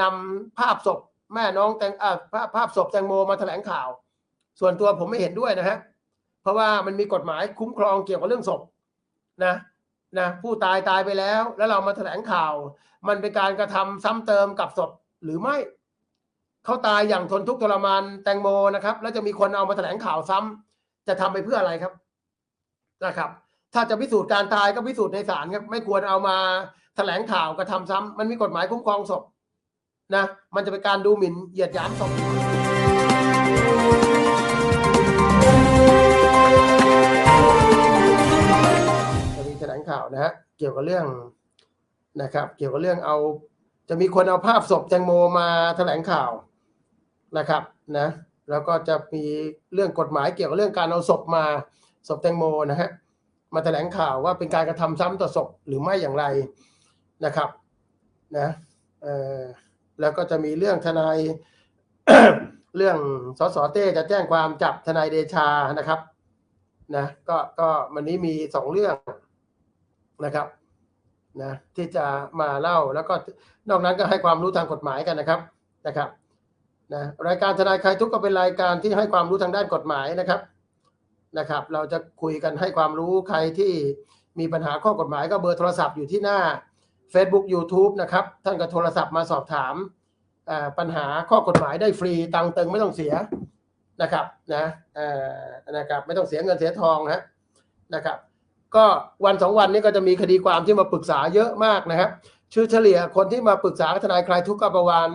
นำภาพศพแม่น้องแตงภาพภาพศพแตงโมมาแถลงข่าว ส่วนตัวผมไม่เห็นด้วยนะฮะเพราะว่ามันมีกฎหมายคุ้มครองเกี่ยวกับเรื่องศพนะนะผู้ตายตายไปแล้ว แล้วเรามาแถลงข่าว มันเป็นการกระทำซ้ำเติมกับศพหรือไม่เขาตายอย่างทนทุกข์ทรมานแตงโมนะครับ แล้วจะมีคนเอามาแถลงข่าวซ้ำจะทำไปเพื่ออะไรครับนะครับ ถ้าจะพิสูจน์การตายก็พิสูจน์ในศาลครับ ไม่ควรเอามาแถลงข่าวกระทำซ้ำมันมีกฎหมายคุ้มครองศพ นะ มันจะเป็นการดูหมิ่นเหยียดหยามศพจะมีแถลงข่าวนะฮะเกี่ยวกับเรื่องนะครับ เกี่ยวกับเรื่องเอา จะมีคนเอาภาพศพแตงโมมาแถลงข่าวนะครับนะแล้วก็จะมีเรื่องกฎหมายเกี่ยวกับเรื่องการเอาศพมาศพแตงโมนะฮะมาแถลงข่าวว่าเป็นการกระทำซ้ำต่อศพหรือไม่อย่างไรนะครับนะเอ่อ แล้วก็จะมีเรื่องทนายเรื่องสสเต้จะแจ้งความจับทนายเดชานะครับนะก็ก็วันนี้มีสองเรื่องนะครับนะที่จะมาเล่าแล้วก็นอกนั้นก็ให้ความรู้ทางกฎหมายกันนะครับนะครับนะรายการทนายใครทุกข์ก็เป็นรายการที่ให้ความรู้ทางด้านกฎหมายนะครับนะครับ เราจะคุยกันให้ความรู้ใครที่มีปัญหาข้อกฎหมายก็เบอร์โทรศัพท์อยู่ที่หน้า Facebook YouTube นะครับ ท่านก็โทรศัพท์มาสอบถามปัญหาข้อกฎหมายได้ฟรีตังเติงไม่ต้องเสียนะครับนะนะครับไม่ต้องเสียเงินเสียทองนะนะครับ ก็วันสองวันนี้ก็จะมีคดีความที่มาปรึกษาเยอะมากนะครับชื่อเฉลี่ยคนที่มาปรึกษาทนายคลายทุกข์ก็ประมาณ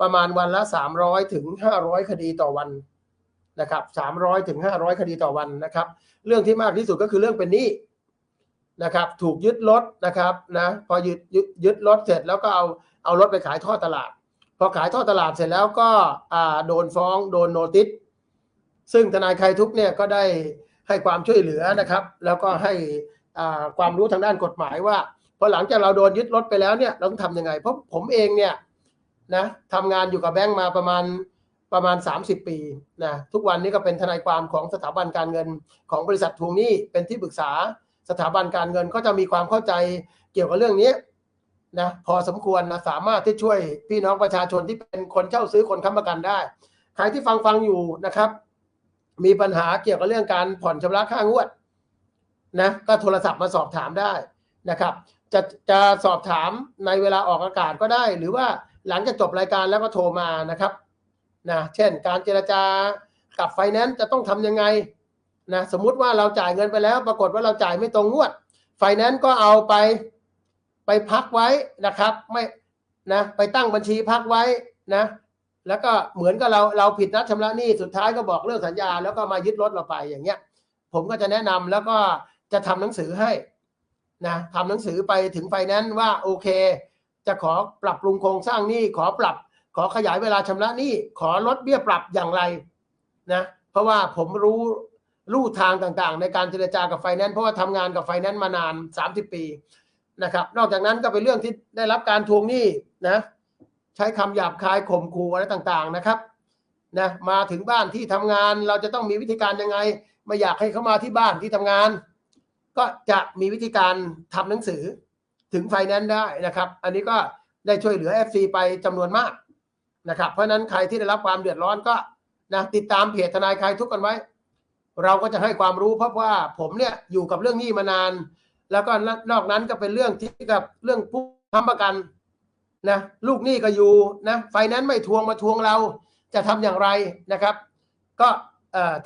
ประมาณวันละ 300 ถึง 500 คดีต่อวันนะครับ300 ถึง 500 คดีต่อวันนะครับ เรื่องที่มากที่สุดก็คือเรื่องเป็นหนี้ นะครับ ถูกยึดรถนะครับนะพอยึดยึดยึดรถเสร็จแล้วก็เอาเอารถไปขายทอดตลาด พอขายทอดตลาดเสร็จแล้วก็โดนฟ้องโดนโนติสซึ่งทนายใครทุกเนี่ยก็ได้ให้ความช่วยเหลือนะครับ แล้วก็ให้ความรู้ทางด้านกฎหมายว่าพอหลังจากเราโดนยึดรถไปแล้วเนี่ยเราต้องทำยังไง เพราะผมเองเนี่ยนะทำงานอยู่กับแบงก์มาประมาณประมาณ 30 ปีนะทุกวันนี้ก็เป็นทนายความของสถาบันการเงินของบริษัททวงหนี้เป็นที่ปรึกษา สถาบันการเงินก็จะมีความเข้าใจเกี่ยวกับเรื่องนี้นะพอสมควรนะสามารถที่ช่วยพี่น้องประชาชนที่เป็นคนเช่าซื้อคนค้ำประกันได้ ใครที่ฟังฟังอยู่นะครับ มีปัญหาเกี่ยวกับเรื่องการผ่อนชำระค่างวดนะก็โทรศัพท์มาสอบถามได้นะครับ จะจะสอบถามในเวลาออกอากาศก็ได้ หรือว่าหลังจากจบรายการแล้วก็โทรมานะครับนะเช่น การเจรจากับไฟแนนซ์จะต้องทำยังไง นะสมมุติว่าเราจ่ายเงินไปแล้ว ปรากฏว่าเราจ่ายไม่ตรงงวด ไฟแนนซ์ก็เอาไปไปพักไว้นะครับไม่นะไปตั้งบัญชีพักไว้นะแล้วก็เหมือนกับเราเราผิดนัดชำระหนี้สุดท้ายก็บอกเลิกสัญญา แล้วก็มายึดรถเราไปอย่างเงี้ย ผมก็จะแนะนำแล้วก็จะทำหนังสือให้นะทำหนังสือไปถึงไฟแนนซ์ว่าโอเค จะขอปรับปรุงโครงสร้างหนี้ขอปรับ ขอขยายเวลาชำระหนี้ขอลดเบี้ยปรับอย่างไรนะเพราะว่าผมรู้ ลู่ทางต่างๆ ในการเจรจากับไฟแนนซ์เพราะว่าทำงานกับไฟแนนซ์มานาน 30 ปีนะครับ นอกจากนั้นก็เป็นเรื่องที่ได้รับการทวงหนี้นะใช้คำหยาบคายข่มขู่อะไรต่างๆนะครับนะมาถึงบ้านที่ทำงานเราจะต้องมีวิธีการยังไง ไม่อยากให้เขามาที่บ้านที่ทำงาน ก็จะมีวิธีการทำหนังสือถึงไฟแนนซ์ได้นะครับ อันนี้ก็ได้ช่วยเหลือ FC ไปจำนวนมากนะครับ เพราะฉะนั้นใครที่ได้รับความเดือดร้อนก็นะติดตามเพจทนายคลายทุกกันไว้ เราก็จะให้ความรู้เพราะว่าผมเนี่ยอยู่กับเรื่องนี้มานาน แล้วก็นอกนั้นก็เป็นเรื่องที่กับเรื่องผู้ค้ำประกันนะลูกหนี้ก็อยู่นะไฟแนนซ์ไม่ทวงมาทวงเราจะทำอย่างไรนะครับ ก็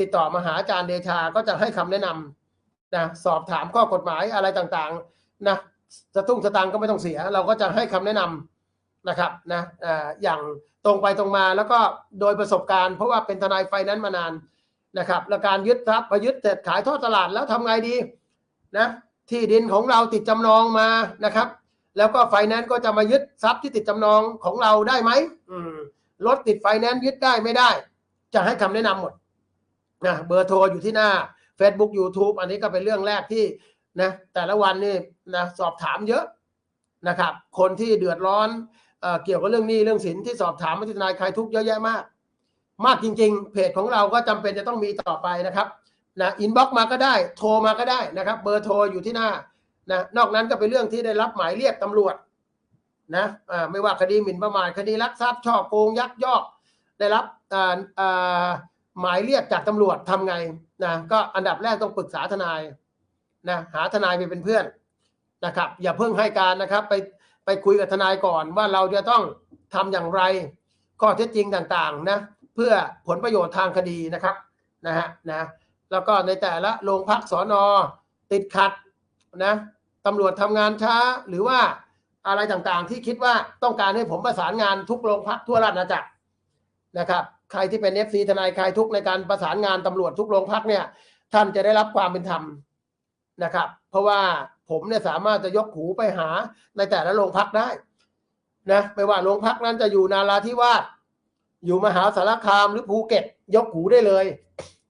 ติดต่อมาหาอาจารย์เดชาก็จะให้คำแนะนำนะสอบถามข้อกฎหมายอะไรต่างๆนะสตุ้งสตางก็ไม่ต้องเสีย เราก็จะให้คำแนะนำนะครับนะเอ่ออย่างตรงไปตรงมาแล้วก็โดยประสบการณ์เพราะว่าเป็นทนายไฟแนนซ์มานาน นะครับและการยึดทรัพย์พอยึดเสร็จขายทอดตลาดแล้วทำไงดีนะที่ดินของเราติดจำนองมานะครับ แล้วก็ไฟแนนซ์ก็จะมายึดทรัพย์ที่ติดจำนองของเราได้ไหมอืมรถติดไฟแนนซ์ยึดได้ไม่ได้ จะให้คำแนะนำหมดนะเบอร์โทรอยู่ที่หน้า Facebook YouTube อันนี้ก็เป็นเรื่องแรกที่นะแต่ละวันนี่นะสอบถามเยอะนะครับ คนที่เดือดร้อนเอ่อเกี่ยวกับเรื่องหนี้เรื่องสินที่สอบถามมาที่ทนายคลายทุกข์เยอะแยะมาก มากจริง ๆ เพจของเราก็จำเป็นจะต้องมีต่อไปนะครับนะอินบ็อกมาก็ได้โทรมาก็ได้นะครับ เบอร์โทรอยู่ที่หน้านะนอกนั้นก็เป็นเรื่องที่ได้รับหมายเรียกตำรวจนะไม่ว่าคดีหมิ่นประมาทคดีลักทรัพย์ช่อโกงยักยอก ได้รับหมายเรียกจากตำรวจทำไงนะก็อันดับแรกต้องปรึกษาทนายนะหาทนายไปเป็นเพื่อนนะครับ อย่าเพิ่งให้การนะครับ ไปไปคุยกับทนายก่อนว่าเราจะต้องทำอย่างไรข้อเท็จจริงต่างๆนะ เพื่อผลประโยชน์ทางคดีนะครับนะฮะนะแล้วก็ในแต่ละโรงพักสอนอติดขัดนะตำรวจทำงานช้าหรือว่าอะไรต่างๆ ที่คิดว่าต้องการให้ผมประสานงานทุกโรงพักทั่วราชอาณาจักรนะครับใครที่เป็น FC ทนายคลายทุกในการประสานงานตำรวจทุกโรงพักเนี่ยท่านจะได้รับความเป็นธรรมนะครับ เพราะว่าผมเนี่ยสามารถจะยกหูไปหาในแต่ละโรงพักได้นะไม่ว่าโรงพักนั้นจะอยู่นาราธิวาส อยู่มหาสารคามหรือภูเก็ต ยกหูได้เลย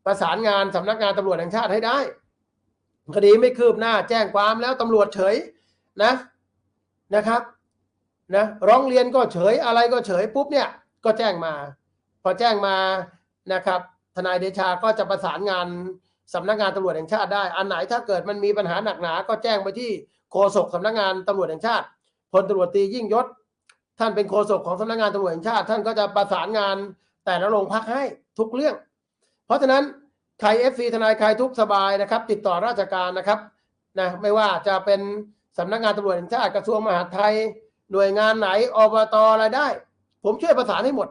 ประสานงานสำนักงานตำรวจแห่งชาติให้ได้ คดีไม่คืบหน้าแจ้งความแล้วตำรวจเฉยนะนะครับนะร้องเรียนก็เฉยอะไรก็เฉยปุ๊บเนี่ยก็แจ้งมา พอแจ้งมานะครับ ทนายเดชาก็จะประสานงานสำนักงานตำรวจแห่งชาติได้ อันไหนถ้าเกิดมันมีปัญหาหนักหนา ก็แจ้งไปที่โฆษกสำนักงานตำรวจแห่งชาติพลตำรวจตรียิ่งยศ ท่านเป็นโฆษกของสำนักงานตำรวจแห่งชาติ ท่านก็จะประสานงานแต่ละโรงพักให้ทุกเรื่อง เพราะฉะนั้นใครเอฟซีทนายใครทุกสบายนะครับ ติดต่อราชการนะครับนะไม่ว่าจะเป็นสำนักงานตำรวจแห่งชาติกระทรวงมหาดไทย หน่วยงานไหนอบตอะไรได้ ผมช่วยประสานให้หมด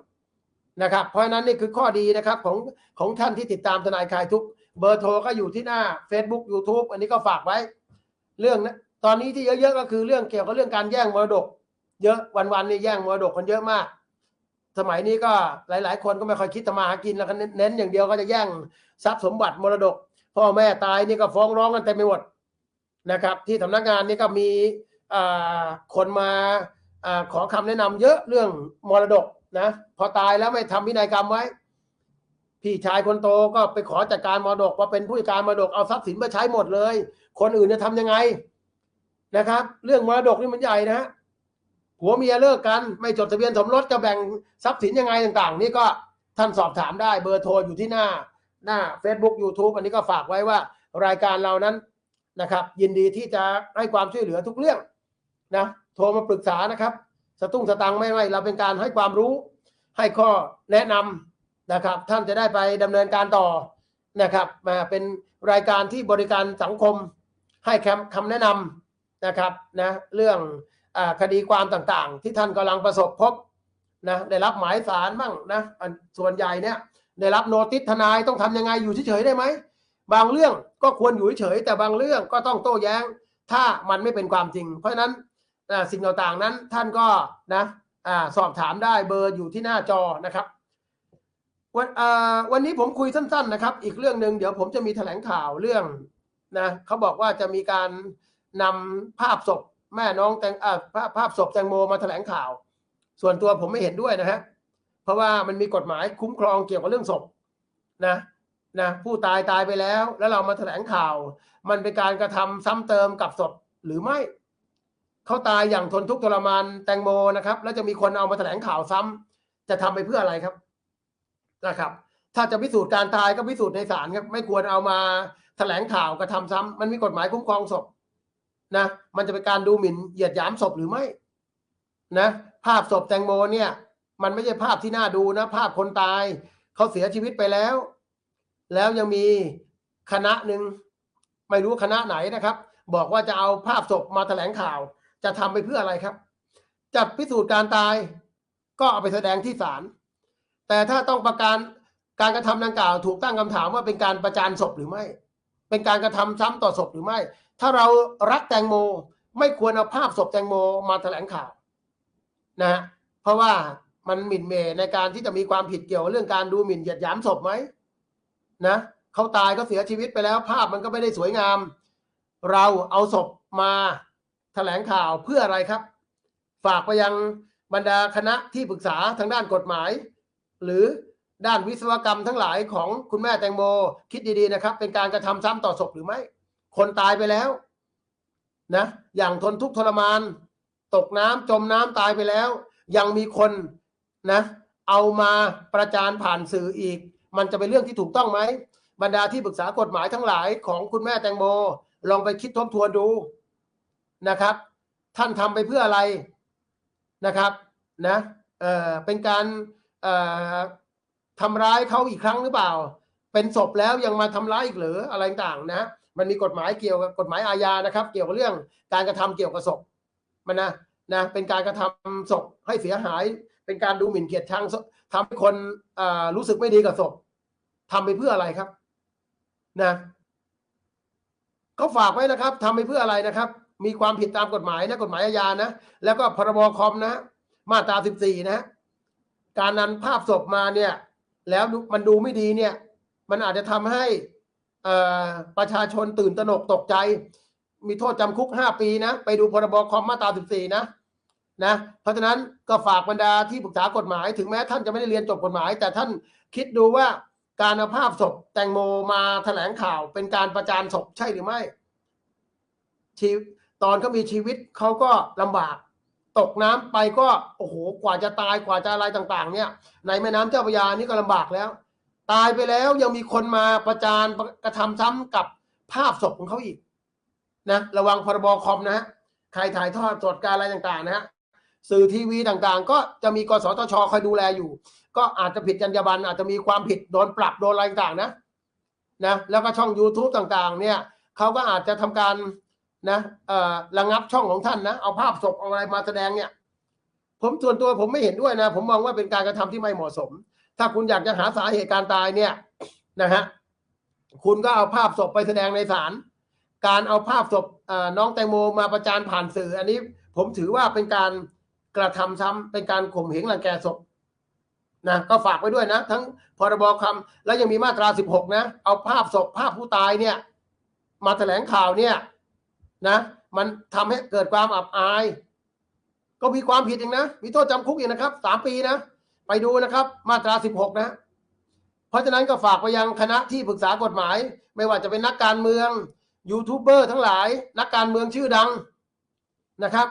นะครับ เพราะฉะนั้นนี่คือข้อดีนะครับของของท่านที่ติดตามทนายคลายทุกเบอร์โทรก็อยู่ที่หน้า Facebook YouTube อันนี้ก็ฝากไว้ เรื่องนะตอนนี้ที่เยอะๆก็คือเรื่องเกี่ยวกับเรื่องการแย่งมรดก เยอะวันๆนี่แย่งมรดกกันเยอะมาก สมัยนี้ก็หลาย ๆ คนก็ไม่ค่อยคิดทำมาหากินแล้วก็เน้นอย่างเดียวก็จะแย่งทรัพย์สมบัติมรดก พ่อแม่ตายนี่ก็ฟ้องร้องกันเต็มไปหมดนะครับ ที่สำนักงานนี่ก็มีคนมาอขอคำแนะนำเยอะเรื่องมรดกนะพอตายแล้วไม่ทำพินัยกรรมไว้ พี่ชายคนโตก็ไปขอจัดการมรดกว่าเป็นผู้จัดการมรดกเอาทรัพย์สินมาใช้หมดเลย คนอื่นจะทำยังไงนะครับ เรื่องมรดกนี่มันใหญ่นะฮะ ผัวเมียเลิกกันไม่จดทะเบียนสมรสจะแบ่งทรัพย์สินยังไงต่างๆ นี่ก็ท่านสอบถามได้เบอร์โทรอยู่ที่หน้าหน้า Facebook YouTube อันนี้ก็ฝากไว้ว่ารายการเรานั้นนะครับ ยินดีที่จะให้ความช่วยเหลือทุกเรื่องนะโทรมาปรึกษานะครับ สตุ้งสตังไม่ไม่เราเป็นการให้ความรู้ ให้ข้อแนะนำนะครับ ท่านจะได้ไปดำเนินการต่อนะครับมาเป็นรายการที่บริการสังคมให้คำคำแนะนำนะครับนะเรื่อง คดีความต่างๆ ที่ท่านกำลังประสบพบนะได้รับหมายสารบ้างนะส่วนใหญ่เนี่ยได้รับโนติสทนายต้องทำยังไงอยู่เฉยๆได้ไหมบางเรื่องก็ควรอยู่เฉยๆแต่บางเรื่องก็ต้องโต้แย้ง ถ้ามันไม่เป็นความจริง เพราะฉะนั้นสิ่งต่างๆนั้นท่านก็นะอสอบถามได้เบอร์อยู่ที่หน้าจอนะครับวันวันนี้ผมคุยสั้น ๆนะครับ อีกเรื่องหนึ่งเดี๋ยวผมจะมีแถลงข่าวเรื่องนะเขาบอกว่าจะมีการนำภาพศพ แม่น้องแตงอ่าภาพภาพศพแตงโมมาแถลงข่าว ส่วนตัวผมไม่เห็นด้วยนะฮะเพราะว่ามันมีกฎหมายคุ้มครองเกี่ยวกับเรื่องศพนะนะผู้ตายตายไปแล้ว แล้วเรามาแถลงข่าว มันเป็นการกระทำซ้ำเติมกับศพหรือไม่เขาตายอย่างทนทุกข์ทรมานแตงโมนะครับ แล้วจะมีคนเอามาแถลงข่าวซ้ำจะทำไปเพื่ออะไรครับนะครับ ถ้าจะพิสูจน์การตายก็พิสูจน์ในศาลครับ ไม่ควรเอามาแถลงข่าวกระทำซ้ำมันมีกฎหมายคุ้มครองศพ นะมันจะเป็นการดูหมิ่นเหยียดหยามศพหรือไม่นะภาพศพแตงโมเนี่ย มันไม่ใช่ภาพที่น่าดูนะ ภาพคนตายเขาเสียชีวิตไปแล้ว แล้วยังมีคณะหนึ่งไม่รู้คณะไหนนะครับ บอกว่าจะเอาภาพศพมาแถลงข่าว จะทำไปเพื่ออะไรครับจะพิสูจน์การตาย ก็เอาไปแสดงที่ศาลแต่ถ้าต้องประการการกระทำดังกล่าว ถูกตั้งคำถามว่าเป็นการประจานศพหรือไม่ เป็นการกระทำซ้ำต่อศพหรือไม่ ถ้าเรารักแตงโม ไม่ควรเอาภาพศพแตงโมมาแถลงข่าวนะ เพราะว่ามันหมิ่นเหมในการที่จะมีความผิดเกี่ยวกับเรื่องการดูหมิ่นเหยียดหยามศพไหมนะเขาตายก็เสียชีวิตไปแล้ว ภาพมันก็ไม่ได้สวยงาม เราเอาศพมาแถลงข่าวเพื่ออะไรครับ ฝากไปยังบรรดาคณะที่ปรึกษาทางด้านกฎหมาย หรือด้านวิศวกรรมทั้งหลายของคุณแม่แตงโม คิดดีๆนะครับ เป็นการกระทำซ้ำต่อศพหรือไม่ คนตายไปแล้วนะอย่างทนทุกข์ทรมาน ตกน้ำจมน้ำตายไปแล้ว ยังมีคนนะ เอามาประจานผ่านสื่ออีก มันจะเป็นเรื่องที่ถูกต้องไหมบรรดาที่ปรึกษากฎหมายทั้งหลายของคุณแม่แตงโม ลองไปคิดทบทวนดูนะครับ ท่านทำไปเพื่ออะไรนะครับนะเออเป็นการเอ่อทำร้ายเขาอีกครั้งหรือเปล่า เป็นศพแล้วยังมาทำร้ายอีกหรืออะไรต่างนะ มันมีกฎหมายเกี่ยวกับกฎหมายอาญานะครับ เกี่ยวกับเรื่องการกระทำเกี่ยวกับศพมันนะนะเป็นการกระทำศพให้เสียหาย เป็นการดูหมิ่นเกียรติชังทำให้คนอ่ารู้สึกไม่ดีกับศพทำไปเพื่ออะไรครับ นะเขาฝากไว้นะครับทำไปเพื่ออะไรนะครับ มีความผิดตามกฎหมายนะกฎหมายอาญานะแล้วก็พรบคอมนะ มาตราสิบสี่นะการนำภาพศพมาเนี่ย แล้วมันดูไม่ดีเนี่ย มันอาจจะทำให้ ประชาชนตื่นตระหนกตกใจ มีโทษจำคุกห้าปีนะ ไปดูพรบคอมมาตราสิบสี่นะนะเพราะฉะนั้นก็ฝากบรรดาที่ปรึกษากฎหมาย ถึงแม้ท่านจะไม่ได้เรียนจบกฎหมาย แต่ท่านคิดดูว่าการเอาภาพศพแตงโมมาแถลงข่าว เป็นการประจานศพใช่หรือไม่ชีตตอนเขามีชีวิตเขาก็ลำบาก ตกน้ำไปก็โอ้โหกว่าจะตายกว่าจะอะไรต่าง ๆ เนี่ย ในแม่น้ำเจ้าพระยานี่ก็ลำบากแล้ว ตายไปแล้วยังมีคนมาประจานกระทำซ้ำกับภาพศพของเขาอีกนะระวังพรบคอมนะฮะใครถ่ายทอดสดการอะไรต่างๆนะฮะสื่อทีวีต่างๆ ก็จะมีกสทชคอยดูแลอยู่ ก็อาจจะผิดจรรยาบรรณอาจจะมีความผิดโดนปรับโดนอะไรต่างๆนะนะแล้วก็ช่อง YouTube ต่างๆ เนี่ยเขาก็อาจจะทำการนะเอ่อระงับช่องของท่านนะเอาภาพศพเอาอะไรมาแสดงเนี่ย ผมส่วนตัวผมไม่เห็นด้วยนะ ผมมองว่าเป็นการกระทำที่ไม่เหมาะสม ถ้าคุณอยากจะหาสาเหตุการตายเนี่ยนะฮะคุณก็เอาภาพศพไปแสดงในศาลการเอาภาพศพน้องแตงโมมาประจานผ่านสื่อ อันนี้ผมถือว่าเป็นการกระทำซ้ำเป็นการข่มเหงรังแกศพนะก็ฝากไว้ด้วยนะ ทั้งพรบคำแล้วยังมีมาตรา 16 นะ เอาภาพศพภาพผู้ตายเนี่ย มาแถลงข่าวเนี่ยนะมันทำให้เกิดความอับอาย ก็มีความผิดเองนะ มีโทษจำคุกอีกนะครับสามปีนะ ไปดูนะครับ มาตรา 16 นะ เพราะฉะนั้นก็ฝากไปยังคณะที่ปรึกษากฎหมาย ไม่ว่าจะเป็นนักการเมืองยูทูบเบอร์ทั้งหลาย นักการเมืองชื่อดังนะครับ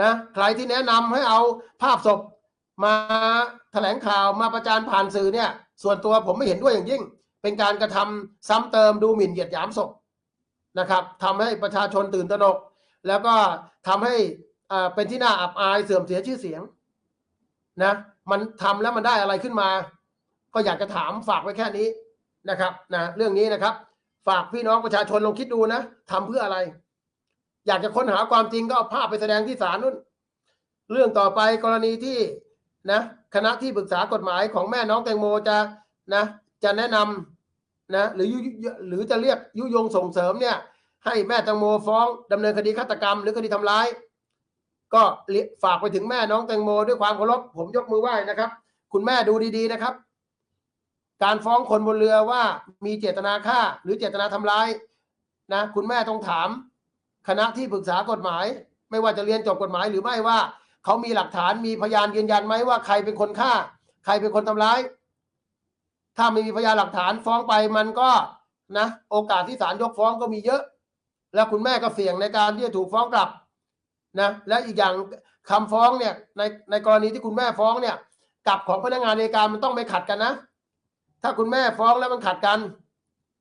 นะใครที่แนะนำให้เอาภาพศพมาแถลงข่าวมาประจานผ่านสื่อเนี่ย ส่วนตัวผมไม่เห็นด้วยอย่างยิ่ง เป็นการกระทำซ้ำเติมดูหมิ่นเหยียดหยามศพนะครับทำให้ประชาชนตื่นตระหนก แล้วก็ทำให้อ่าเป็นที่น่าอับอายเสื่อมเสียชื่อเสียง นะมันทำแล้วมันได้อะไรขึ้นมา ก็อยากจะถามฝากไว้แค่นี้นะครับนะเรื่องนี้นะครับ ฝากพี่น้องประชาชนลองคิดดูนะทำเพื่ออะไร อยากจะค้นหาความจริงก็เอาภาพไปแสดงที่ศาลนู่น เรื่องต่อไปกรณีที่นะคณะที่ปรึกษากฎหมายของแม่น้องแตงโมจะนะจะแนะนำนะหรือยุหรือจะเรียกยุยงส่งเสริมเนี่ยให้แม่แตงโมฟ้องดำเนินคดีฆาตกรรม หรือคดีทำร้าย ก็ฝากไปถึงแม่น้องแตงโมด้วยความเคารพผมยกมือไหว้นะครับ คุณแม่ดูดีๆนะครับ การฟ้องคนบนเรือว่ามีเจตนาฆ่า หรือเจตนาทำร้ายนะคุณแม่ต้องถาม คณะที่ปรึกษากฎหมาย ไม่ว่าจะเรียนจบกฎหมายหรือไม่ว่า เขามีหลักฐานมีพยานยืนยันไหมว่าใครเป็นคนฆ่า ใครเป็นคนทำร้าย ถ้าไม่มีพยานหลักฐานฟ้องไปมันก็นะ โอกาสที่ศาลยกฟ้องก็มีเยอะ แล้วคุณแม่ก็เสี่ยงในการที่จะถูกฟ้องกลับ นะและอีกอย่างคำฟ้องเนี่ยในในกรณีที่คุณแม่ฟ้องเนี่ยกับของพนักงานในการมันต้องไม่ขัดกันนะ ถ้าคุณแม่ฟ้องแล้วมันขัดกัน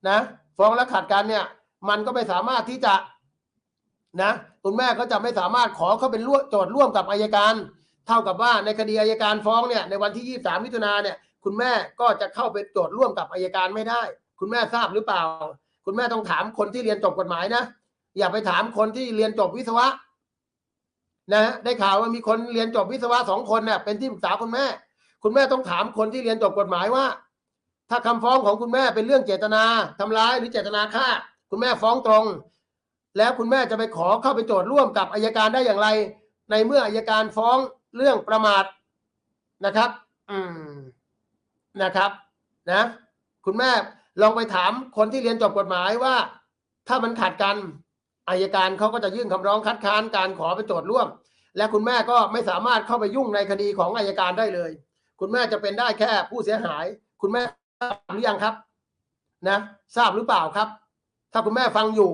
นะฟ้องแล้วขัดกันเนี่ย มันก็ไม่สามารถที่จะนะคุณแม่ก็จะไม่สามารถขอเข้าเป็นร่วมโจทย์ร่วมกับอายการ เท่ากับว่าในคดีอายการฟ้องเนี่ยในวันที่ 23 มิถุนาเนี่ย คุณแม่ก็จะเข้าเป็นโจทย์ร่วมกับอายการไม่ได้ คุณแม่ทราบหรือเปล่า คุณแม่ต้องถามคนที่เรียนจบกฎหมายนะอย่าไปถามคนที่เรียนจบวิศวะ นะได้ข่าวว่ามีคนเรียนจบวิศวะสองคนเนี่ยเป็นที่ปรึกษาคุณแม่ คุณแม่ต้องถามคนที่เรียนจบกฎหมายว่า ถ้าคำฟ้องของคุณแม่เป็นเรื่องเจตนาทำร้ายหรือเจตนาฆ่า คุณแม่ฟ้องตรง แล้วคุณแม่จะไปขอเข้าเป็นโจทย์ร่วมกับอายการได้อย่างไร ในเมื่ออายการฟ้องเรื่องประมาทนะครับ อืมนะครับ นะ คุณแม่ลองไปถามคนที่เรียนจบกฎหมายว่า ถ้ามันขัดกัน อายการเขาก็จะยื่นคำร้องคัดค้านการขอเป็นโจทย์ร่วม และคุณแม่ก็ไม่สามารถเข้าไปยุ่งในคดีของอายการได้เลย คุณแม่จะเป็นได้แค่ผู้เสียหาย คุณแม่ทราบหรือยังครับนะทราบหรือเปล่าครับ ถ้าคุณแม่ฟังอยู่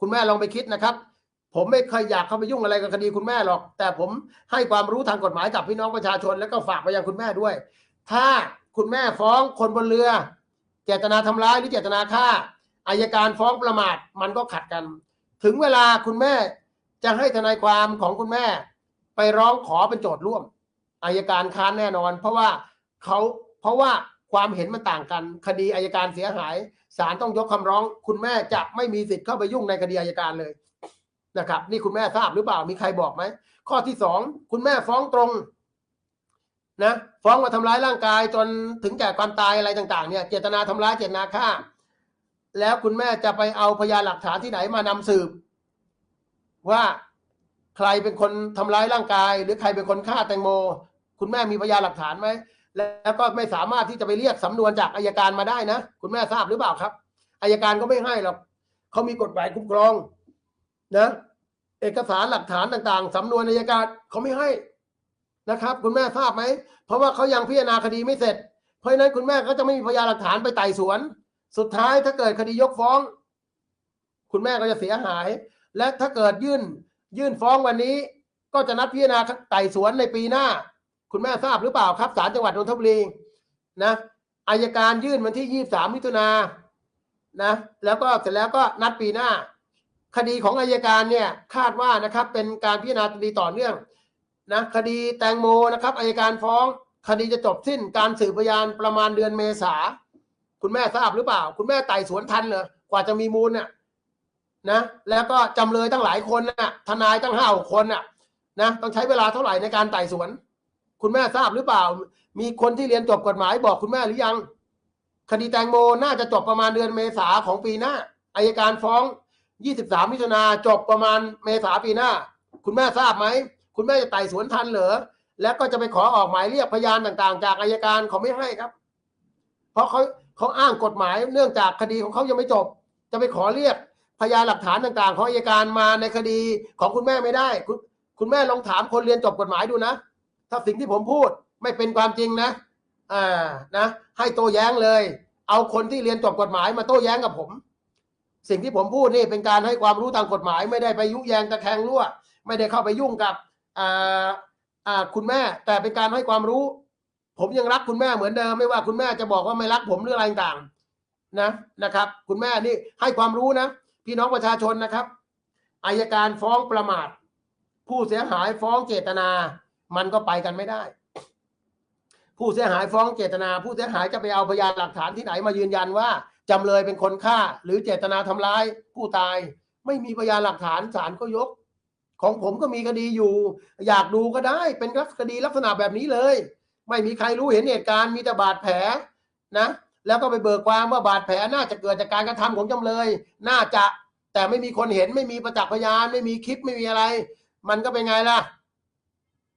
คุณแม่ลองไปคิดนะครับ ผมไม่เคยอยากเข้าไปยุ่งอะไรกับคดีคุณแม่หรอก แต่ผมให้ความรู้ทางกฎหมายกับพี่น้องประชาชน แล้วก็ฝากไปยังคุณแม่ด้วย ถ้าคุณแม่ฟ้องคนบนเรือ เจตนาทำร้ายหรือเจตนาฆ่าอายการฟ้องประมาทมันก็ขัดกัน ถึงเวลาคุณแม่จะให้ทนายความของคุณแม่ ไปร้องขอเป็นโจทย์ร่วมอายการค้านแน่นอน เพราะว่าเขาเพราะว่าความเห็นมันต่างกัน คดีอายการเสียหายศาลต้องยกคำร้อง คุณแม่จะไม่มีสิทธิ์เข้าไปยุ่งในคดีอายการเลยนะครับ นี่คุณแม่ทราบหรือเปล่ามีใครบอกไหมข้อที่สองคุณแม่ฟ้องตรงนะฟ้องมาทำร้ายร่างกายจนถึงแก่ความตายอะไรต่าง ๆเนี่ยเจตนาทำร้ายเจตนาฆ่า แล้วคุณแม่จะไปเอาพยานหลักฐานที่ไหนมานำสืบ ว่าใครเป็นคนทำร้ายร่างกาย หรือใครเป็นคนฆ่าแตงโม คุณแม่มีพยานหลักฐานไหมแล้วก็ไม่สามารถที่จะไปเรียกสำนวนจากอายการมาได้นะ คุณแม่ทราบหรือเปล่าครับอายการก็ไม่ให้หรอกเขามีกฎหมายคุ้มครองนะเอกสารหลักฐานต่างๆสำนวนอายการเขาไม่ให้นะครับ คุณแม่ทราบไหมเพราะว่าเขายังพิจารณาคดีไม่เสร็จ เพราะฉะนั้นคุณแม่ก็จะไม่มีพยานหลักฐานไปไต่สวน สุดท้ายถ้าเกิดคดียกฟ้อง คุณแม่ก็จะเสียหาย และถ้าเกิดยื่น ยื่นฟ้องวันนี้ ก็จะนัดพิจารณาไต่สวนในปีหน้า คุณแม่ทราบหรือเปล่าครับศาลจังหวัดนนทบุรีนะอายการยื่นวันที่23มิถุนานะแล้วก็เสร็จแล้วก็นัดปีหน้า คดีของอายการเนี่ยคาดว่านะครับเป็นการพิจารณาคดีต่อเนื่องนะคดีแตงโมนะครับอายการฟ้อง คดีจะจบสิ้นการสืบพยานประมาณเดือนเมษา คุณแม่ทราบหรือเปล่า คุณแม่ไต่สวนทันเหรอกว่าจะมีมูลเนี่ยนะ แล้วก็จำเลยตั้งหลายคนนะทนายตั้งห้าคนน่ะนะต้องใช้เวลาเท่าไหร่ในการไต่สวน คุณแม่ทราบหรือเปล่า มีคนที่เรียนจบกฎหมายบอกคุณแม่หรือยัง คดีแตงโมน่าจะจบประมาณเดือนเมษาของปีหน้าอายการฟ้อง 23 มิถุนาจบประมาณเมษาปีหน้า คุณแม่ทราบไหมคุณแม่จะไต่สวนทันเหรอแล้วก็จะไปขอออกหมายเรียกพยานต่างๆ จากอายการเขาไม่ให้ครับ เพราะเขา เขาอ้างกฎหมายเนื่องจากคดีของเขายังไม่จบ จะไปขอเรียกพยานหลักฐานต่างๆ ของอายการมาในคดีของคุณแม่ไม่ได้ คุณคุณแม่ลองถามคนเรียนจบกฎหมายดูนะ ถ้าสิ่งที่ผมพูดไม่เป็นความจริงนะอ่านะ ให้โต้แย้งเลย เอาคนที่เรียนจบกฎหมายมาโต้แย้งกับผม สิ่งที่ผมพูดนี่เป็นการให้ความรู้ทางกฎหมาย ไม่ได้ไปยุแยงตะแคงรั่ว ไม่ได้เข้าไปยุ่งกับอ่าอ่าคุณแม่ แต่เป็นการให้ความรู้ ผมยังรักคุณแม่เหมือนเดิมไม่ว่าคุณแม่จะบอกว่าไม่รักผมหรืออะไรต่างๆนะนะครับ คุณแม่นี่ให้ความรู้นะ พี่น้องประชาชนนะครับอายการฟ้องประมาท ผู้เสียหายฟ้องเจตนา มันก็ไปกันไม่ได้ ผู้เสียหายฟ้องเจตนา ผู้เสียหายจะไปเอาพยานหลักฐานที่ไหนมายืนยันว่าจำเลยเป็นคนฆ่า หรือเจตนาทำร้ายผู้ตาย ไม่มีพยานหลักฐานศาลก็ยก ของผมก็มีคดีอยู่ อยากดูก็ได้เป็นคดีลักษณะแบบนี้เลย ไม่มีใครรู้เห็นเหตุการณ์มีแต่บาดแผลนะแล้วก็ไปเบิกความว่าบาดแผลน่าจะเกิดจากการกระทำของจำเลย น่าจะแต่ไม่มีคนเห็นไม่มีประจักษ์พยาน ไม่มีคลิปไม่มีอะไร มันก็เป็นไงล่ะ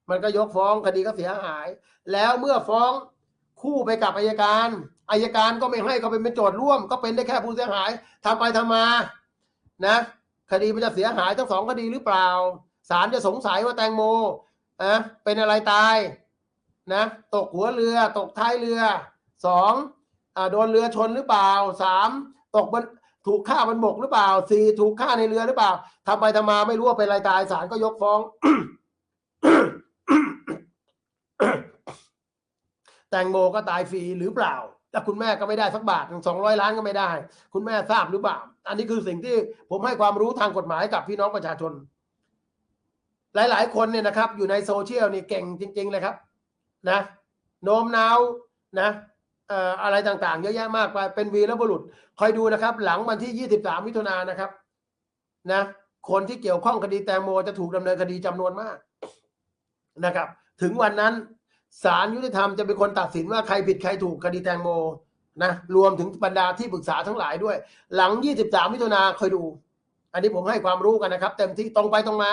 มันก็ยกฟ้องคดีก็เสียหาย แล้วเมื่อฟ้องคู่ไปกับอายการอายการก็ไม่ให้เขาเป็นโจทย์ร่วม ก็เป็นได้แค่ผู้เสียหายทำไปทำมานะคดีมันจะเสียหายทั้งสองคดีหรือเปล่าศาลจะสงสัยว่าแตงโมอะเป็นอะไรตาย นะตกหัวเรือตกท้ายเรือสองอ่าโดนเรือชนหรือเปล่าสามตกบนถูกฆ่าบนบกหรือเปล่าสี่ถูกฆ่าในเรือหรือเปล่าทำไปทำมาไม่รู้ว่าเป็นอะไรตายศาลก็ยกฟ้อง แตงโมก็ตายฟรีหรือเปล่าแต่คุณแม่ก็ไม่ได้สักบาทสองร้อยล้านก็ไม่ได้ คุณแม่ทราบหรือเปล่า อันนี้คือสิ่งที่ผมให้ความรู้ทางกฎหมายกับพี่น้องประชาชน หลาย ๆ คนเนี่ยนะครับ อยู่ในโซเชียลนี่เก่งจริง ๆ เลยครับ นะโน้มน้าวนะเอ่ออะไรต่างๆ เยอะแยะมากไปเป็นวีรบุรุษ คอยดูนะครับ หลังวันที่ 23 มิถุนายนนะครับนะคนที่เกี่ยวข้องคดีแตงโมจะถูกดำเนินคดีจำนวนมากนะครับ ถึงวันนั้นศาลยุติธรรมจะเป็นคนตัดสินว่าใครผิดใครถูกคดีแตงโมนะรวมถึงบรรดาที่ปรึกษาทั้งหลายด้วย หลัง 23 มิถุนาคอยดู อันนี้ผมให้ความรู้กันนะครับ เต็มที่ตรงไปตรงมา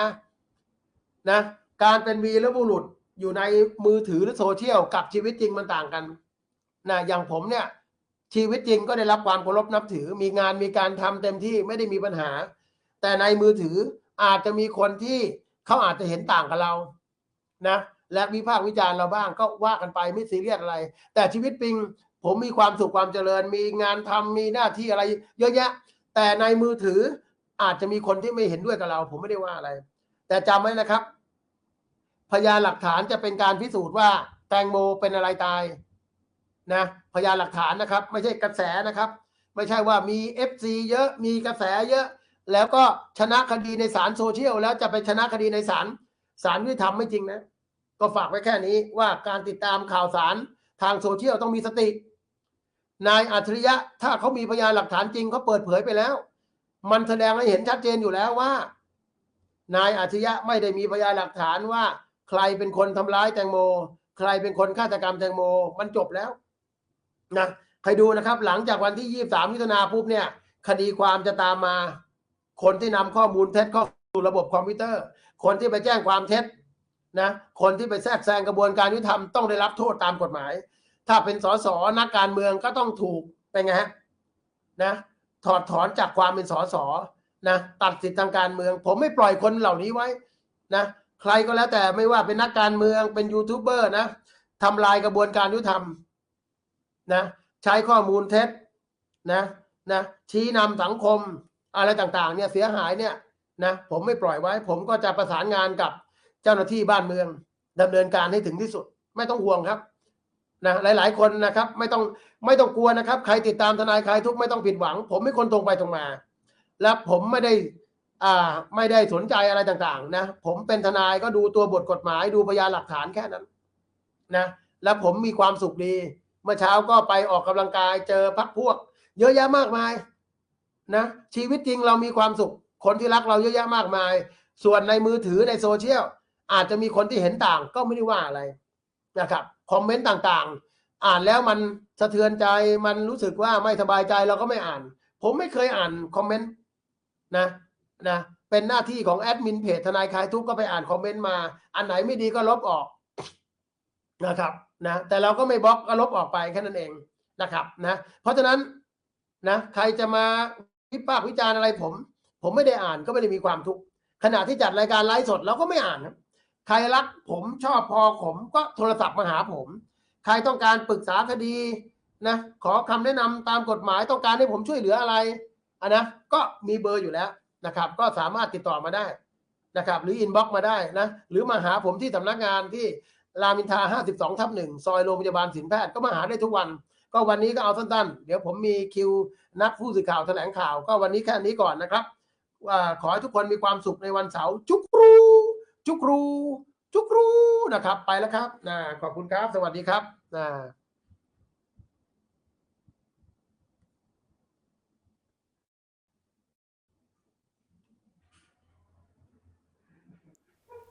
นะการเป็นวีรบุรุษ อยู่ในมือถือหรือโซเชียลกับชีวิตจริงมันต่างกันนะอย่างผมเนี่ยชีวิตจริงก็ได้รับความเคารพนับถือ มีงานมีการทำเต็มที่ไม่ได้มีปัญหา แต่ในมือถืออาจจะมีคนที่เขาอาจจะเห็นต่างกับเรานะและวิพากษ์วิจารณ์เราบ้างก็ว่ากันไปไม่ซีเรียสอะไร แต่ชีวิตจริง ผมมีความสุขความเจริญ มีงานทำมีหน้าที่อะไร เยอะแยะ แต่ในมือถืออาจจะมีคนที่ไม่เห็นด้วยกับเรา ผมไม่ได้ว่าอะไร แต่จำไว้นะครับ พยานหลักฐานจะเป็นการพิสูจน์ว่าแตงโมเป็นอะไรตายนะพยานหลักฐานนะครับ ไม่ใช่กระแสนะครับ ไม่ใช่ว่ามีเอฟซีเยอะมีกระแสเยอะ แล้วก็ชนะคดีในศาลโซเชียลแล้วจะไปชนะคดีในศาลสารยุติธรรมไม่จริงนะ ก็ฝากไว้แค่นี้ว่าการติดตามข่าวสารทางโซเชียลต้องมีสติ นายอัจฉริยะถ้าเขามีพยานหลักฐานจริงเขาเปิดเผยไปแล้ว มันแสดงให้เห็นชัดเจนอยู่แล้วว่า นายอัจฉริยะไม่ได้มีพยานหลักฐานว่า ใครเป็นคนทำร้ายแตงโม ใครเป็นคนฆาตกรรมแตงโม มันจบแล้วนะใครดูนะครับ หลังจากวันที่23มิถุนาปุ๊บเนี่ย คดีความจะตามมา คนที่นำข้อมูลเท็จเข้าสู่ระบบคอมพิวเตอร์ คนที่ไปแจ้งความเท็จนะคนที่ไปแทรกแซงกระบวนการยุติธรรมต้องได้รับโทษตามกฎหมาย ถ้าเป็นสสนักการเมืองก็ต้องถูกเป็นไงฮะนะถอดถอนจากความเป็นสสนะตัดสิทธิทางการเมือง ผมไม่ปล่อยคนเหล่านี้ไว้นะ ใครก็แล้วแต่ไม่ว่าเป็นนักการเมืองเป็นยูทูบเบอร์นะทำลายกระบวนการยุติธรรมนะใช้ข้อมูลเท็จนะนะชี้นำสังคมอะไรต่างๆเนี่ยเสียหายเนี่ยนะผมไม่ปล่อยไว้ ผมก็จะประสานงานกับเจ้าหน้าที่บ้านเมืองดำเนินการให้ถึงที่สุด ไม่ต้องห่วงครับนะหลาย ๆ คนนะครับ ไม่ต้องไม่ต้องกลัวนะครับ ใครติดตามทนายคลายทุกไม่ต้องผิดหวัง ผมเป็นคนตรงไปตรงมา และผมไม่ได้ ไม่ได้สนใจอะไรต่างๆนะผมเป็นทนายก็ดูตัวบทกฎหมาย ดูพยานหลักฐานแค่นั้นนะแล้วผมมีความสุขดี เมื่อเช้าก็ไปออกกำลังกายเจอพักพวก เยอะแยะมากมายนะชีวิตจริงเรามีความสุข คนที่รักเราเยอะแยะมากมาย ส่วนในมือถือในโซเชียลอาจจะมีคนที่เห็นต่างก็ไม่ได้ว่าอะไรนะครับคอมเมนต์ต่างๆ อ่านแล้วมันสะเทือนใจมันรู้สึกว่าไม่สบายใจเราก็ไม่อ่าน ผมไม่เคยอ่านคอมเมนต์นะ นะเป็นหน้าที่ของแอดมินเพจทนายคลายทุกข์ก็ไปอ่านคอมเมนต์มา อันไหนไม่ดีก็ลบออกนะครับนะแต่เราก็ไม่บล็อกก็ลบออกไปแค่นั้นเองนะครับนะเพราะฉะนั้นนะใครจะมาวิพากษ์วิจารณ์อะไรผม ผมไม่ได้อ่านก็ไม่ได้มีความทุกข์ขณะที่จัดรายการไลฟ์สดเราก็ไม่อ่านครับใครรักผมชอบพอผมก็โทรศัพท์มาหาผม ใครต้องการปรึกษาคดีนะขอคำแนะนำตามกฎหมายต้องการให้ผมช่วยเหลืออะไรอะนะก็มีเบอร์อยู่แล้ว นะครับ ก็สามารถติดต่อมาได้นะครับ หรืออินบ็อกมาได้นะ หรือมาหาผมที่สำนักงานที่รามินทา 52 ทับหนึ่งซอยโรงพยาบาลศิลแพทย์ก็มาหาได้ทุกวัน ก็วันนี้ก็เอาสั้นๆ เดี๋ยวผมมีคิวนัดผู้สื่อข่าวแถลงข่าว ก็วันนี้แค่นี้ก่อนนะครับว่าขอให้ทุกคนมีความสุขในวันเสาร์จุกรู จุกรู จุกรูนะครับ ไปแล้วครับนะขอบคุณครับ สวัสดีครับนะ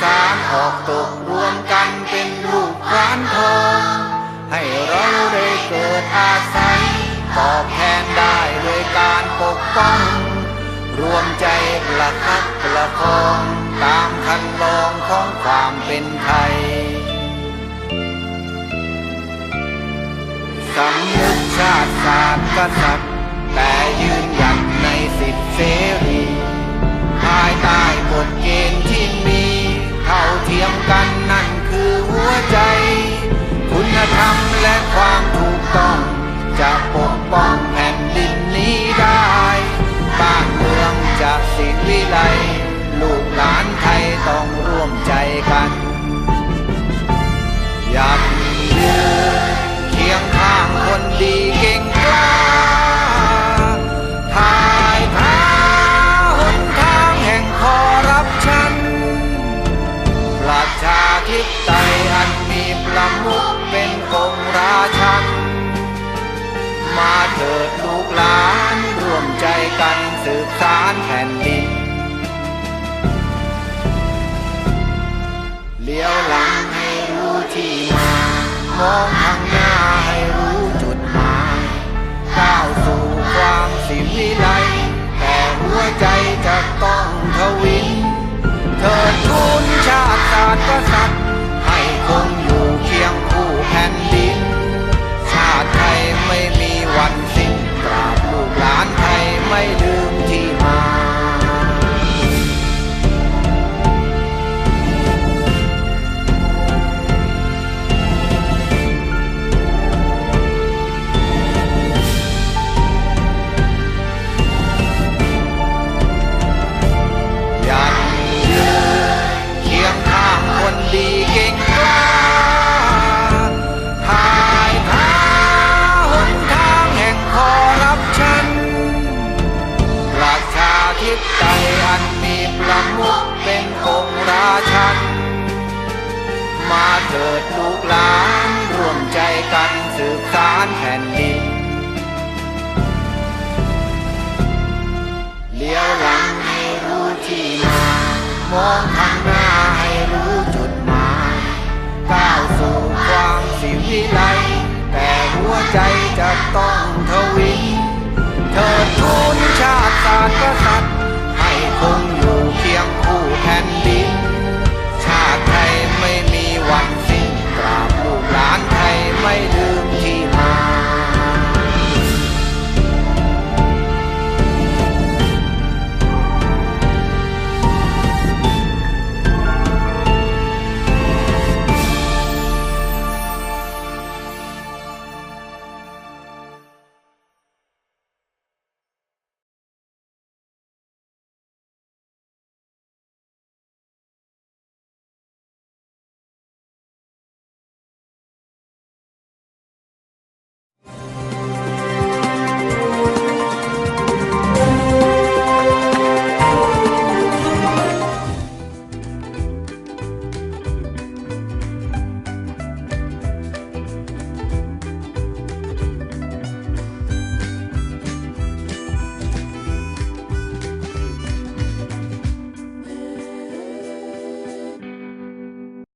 สานออกตกรวมกันเป็นลูกพรานทอง ให้เราได้เกิดอาศัย ตอบแทนได้โดยการปกป้อง รวมใจประคับประคองตามคันลองของความเป็นไทยสำนึกชาติศาสตร์กษัตริย์แต่ยืนหยัดในสิทธิเสรี ภายใต้กฎเกณฑ์ที่มี ทียมกันนั่นคือหัวใจ คุณธรรมและความถูกต้อง จะปกป้องแผ่นดินนี้ได้ บ้านเมืองจะสิวิไลลูกหลานไทยต้องร่วมใจกันหยัดยืนเคียงข้าง สารแผ่นดิน เลี้ยวหลังให้รู้ที่มา มองข้างหน้าให้รู้จุดหมายก้าวสู่ความสิวิไลแต่หัวใจจะต้องทวินเถิดทูลชาติศาสตร์กษัตริย์ ต้องทวีเธอทุนชาติศาสตร์